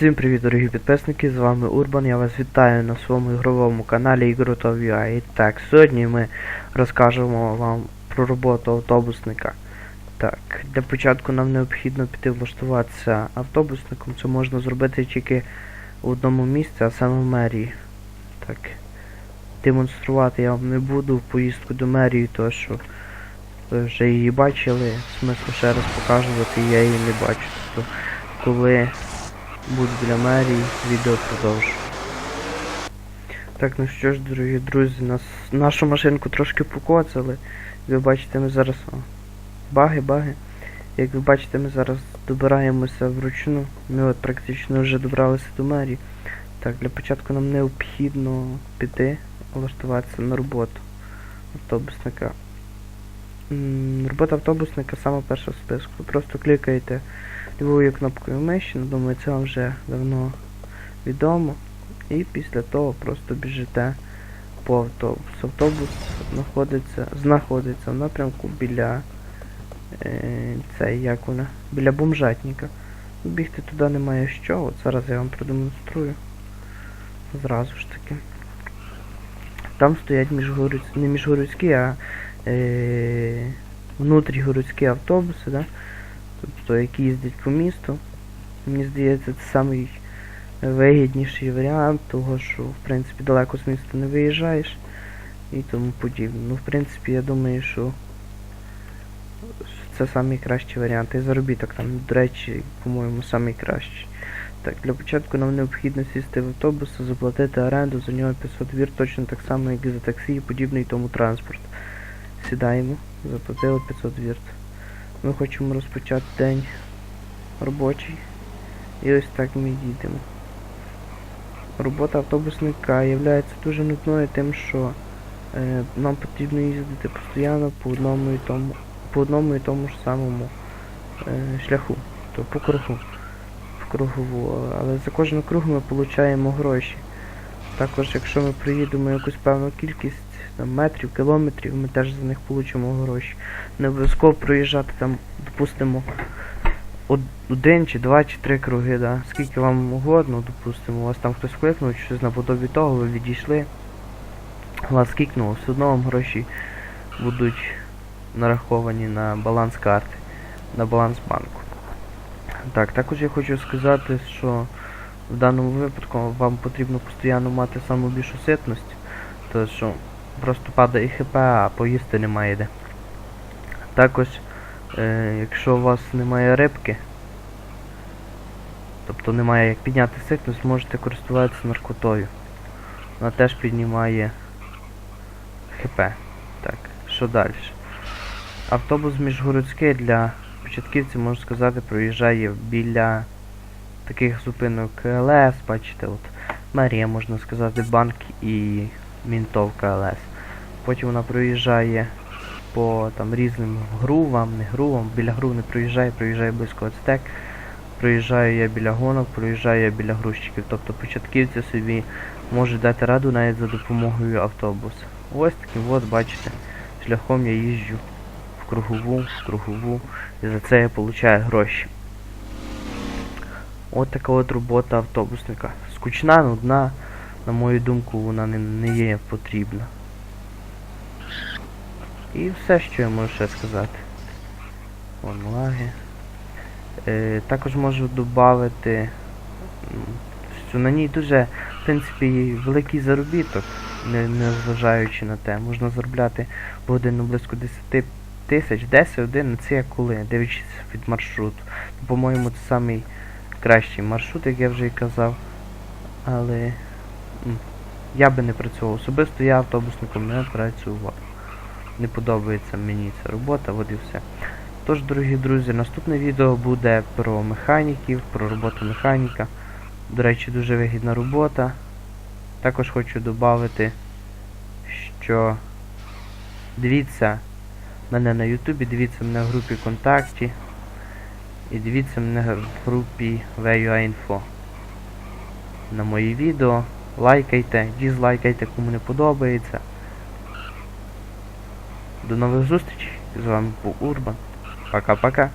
Всім привіт, дорогі підписники, з вами Урбан. Я вас вітаю на своєму ігровому каналі Ігротов.ua. І так, сьогодні ми розкажемо вам про роботу автобусника. Так, для початку нам необхідно піти влаштуватися автобусником. Це можна зробити тільки в одному місці, а саме в мерії. Так. Демонструвати я вам не буду в поїздку до мерії, тому що ви вже її бачили. Смислу ще раз показувати, я її не бачу. Тобто, коли буду біля мерії, відео продовжу. Так, ну що ж, дорогі друзі, нас, нашу машинку трошки покоцали. Ви бачите, ми зараз... О, баги, баги. Як ви бачите, ми зараз добираємося вручну. Ми от практично вже добралися до мерії. Так, для початку нам необхідно піти, влаштуватися на роботу автобусника. М, Робота автобусника сама перша в списку. Просто клікаєте лівою кнопкою миші, ну, думаю, це вам вже давно відомо. І після того просто біжите по автобус. Автобус знаходиться, знаходиться в напрямку біля е, цей, як вона, біля бомжатника. Бігти туди немає що, от зараз я вам продемонструю. Зразу ж таки. Там стоять міжгородські, не міжгородські, а е, внутрігородські автобуси, да? Тобто які їздять по місту. Мені здається, це самий вигідніший варіант, того що в принципі далеко з міста не виїжджаєш і тому подібне. Ну, в принципі, я думаю, що це самий кращий варіант. І заробіток там, до речі, по-моєму, самий кращий. Так, для початку нам необхідно сісти в автобус, заплатити оренду, за нього 500 вір, точно так само, як і за таксі і подібний тому транспорт. Сідаємо, заплатили 500 вірт. Ми хочемо розпочати день робочий. І ось так ми їдемо. Робота автобусника є дуже нудною тим, що е, нам потрібно їздити постійно по одному і тому, по одному і тому ж самому е, шляху, то по кругу. В кругову. Але за кожну круг ми отримуємо гроші. Також, якщо ми проїдемо якусь певну кількість там, метрів, кілометрів, ми теж за них отримуємо гроші. Не обов'язково проїжджати там, допустимо, один чи два чи три круги, да. Скільки вам угодно, допустимо, у вас там хтось кликнув, щось наподобі того, ви відійшли. Вас кікнуло, все одно вам гроші будуть нараховані на баланс карти, на баланс банку. Так, також я хочу сказати, що в даному випадку вам потрібно постійно мати саму більшу ситність, тому що просто падає ХП, а поїсти немає де. Також, е, якщо у вас немає рибки, тобто немає як підняти ситність, можете користуватися наркотою. Вона теж піднімає ХП. Так, що далі? Автобус міжгородський для початківців, можна сказати, проїжджає біля таких зупинок КЛС, бачите, от Марія, можна сказати, банк і Мінтов КЛС. Потім вона проїжджає по там різним грувам, не грувам, біля гру не проїжджає, проїжджає близько Ацтек, проїжджаю я біля гонок, проїжджаю я біля грузчиків. Тобто початківці собі можуть дати раду навіть за допомогою автобуса. Ось таким от, бачите, шляхом я їжджу в кругову, в кругову, і за це я получаю гроші. От така от робота автобусника. Скучна, нудна, на мою думку, вона не, не є потрібна. І все, що я можу ще сказати. Вон лаги. Е, також можу додати, що на ній дуже, в принципі, великий заробіток, не, не зважаючи на те. Можна заробляти годину близько 10 тисяч, 10 один, це як коли, дивлячись від маршруту. По-моєму, це самий кращий маршрут, як я вже і казав. Але я би не працював. Особисто я автобусником не працював. Не подобається мені ця робота, от і все. Тож, дорогі друзі, наступне відео буде про механіків, про роботу механіка. До речі, дуже вигідна робота. Також хочу додати, що дивіться мене на Ютубі, дивіться мене в групі ВКонтакті і дивіться мене в групі VUA.info. На мої відео. Лайкайте, дізлайкайте, кому не подобається. До нових зустрічей. З вами був Урбан. Пока-пока.